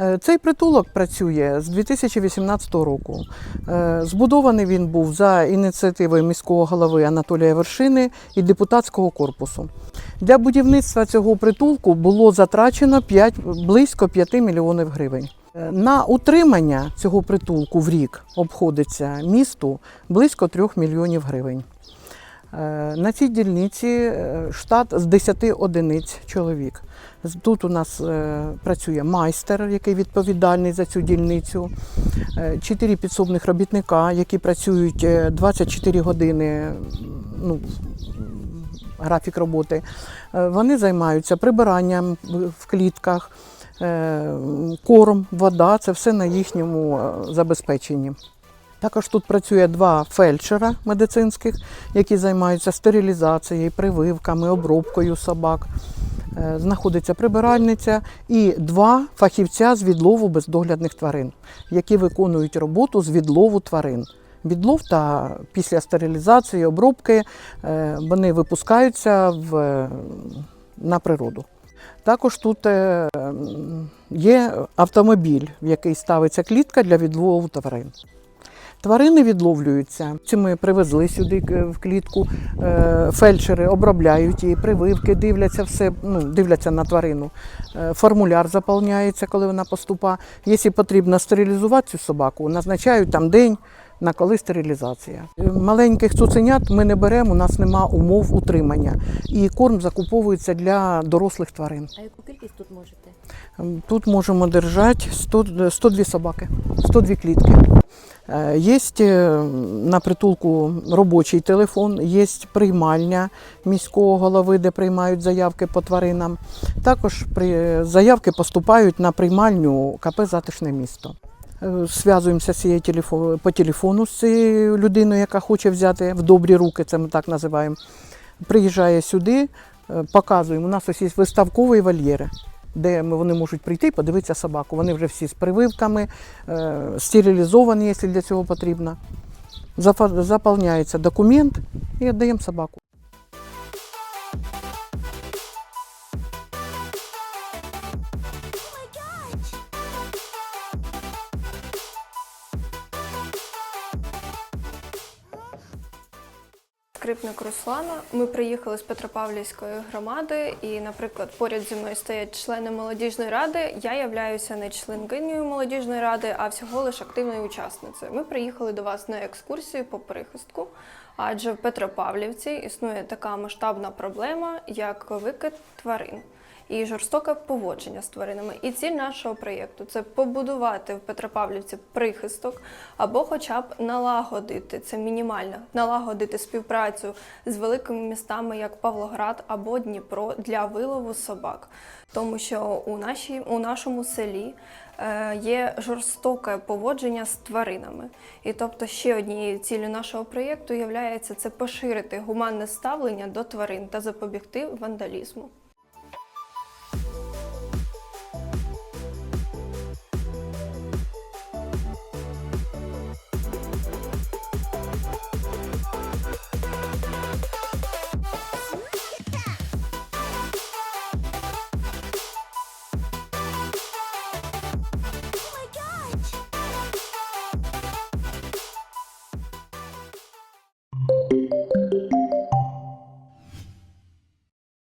Е, цей притулок працює з 2018 року. Е, збудований він був за ініціативою міського голови Анатолія Вершини і депутатського корпусу. Для будівництва цього притулку було затрачено 5, близько 5 мільйонів гривень. Е, на утримання цього притулку в рік обходиться місту близько 3 мільйонів гривень. Е, На цій дільниці е, штат з 10 одиниць чоловік. Тут у нас е, працює майстер, який відповідальний за цю дільницю, чотири підсобних робітника, які працюють е, 24 години. Ну, графік роботи. Вони займаються прибиранням в- клітках, корм, вода це все на їхньому забезпеченні. Також тут працює два фельдшера медицинських, які займаються стерилізацією, прививками, обробкою собак. Е, Знаходиться прибиральниця і два фахівця з відлову бездоглядних тварин, які виконують роботу з відлову тварин. Відлов та після стерилізації, обробки е, вони випускаються в, на природу. Також тут е, є автомобіль, в який ставиться клітка для відлову тварин. Тварини відловлюються. Ці ми привезли сюди е, в клітку. Е, Фельдшери обробляють її, прививки, дивляться все, ну, дивляться на тварину. Е, Формуляр заповняється, коли вона поступає. Якщо потрібно стерилізувати цю собаку, назначають там день. На коли стерилізація. Маленьких цуценят ми не беремо, у нас нема умов утримання. І корм закуповується для дорослих тварин. А яку кількість тут можете? Ем, Тут можемо держати 100, 102 собаки, 102 клітки. Є на притулку робочий телефон, є приймальня міського голови, де приймають заявки по тваринам. Також заявки поступають на приймальню КП Затишне місто. Е, Зв'язуємося з цією телефо- по телефону з цією людиною, яка хоче взяти в добрі руки, це ми так називаємо. Приїжджає сюди, е, показуємо. У нас ось є виставкові вольєри, де вони можуть прийти і подивитися собаку. Вони вже всі з прививками, е, стерилізовані, якщо для цього потрібно. Заповняється документ і віддаємо собаку. Скрипник Руслана. Ми приїхали з Петропавлівської громади, і, наприклад, поряд зі мною стоять члени молодіжної ради. Я являюся не членкинею молодіжної ради, а всього лише активною учасницею. Ми приїхали до вас на екскурсію по прихистку, адже в Петропавлівці існує така масштабна проблема, як викид тварин. І жорстоке поводження з тваринами. І ціль нашого проєкту це побудувати в Петропавлівці прихисток або хоча б налагодити це мінімально, налагодити співпрацю з великими містами, як Павлоград або Дніпро для вилову собак. Тому що у, нашій, у нашому селі е, є жорстоке поводження з тваринами. І тобто ще однією ціллю нашого проєкту є це поширити гуманне ставлення до тварин та запобігти вандалізму.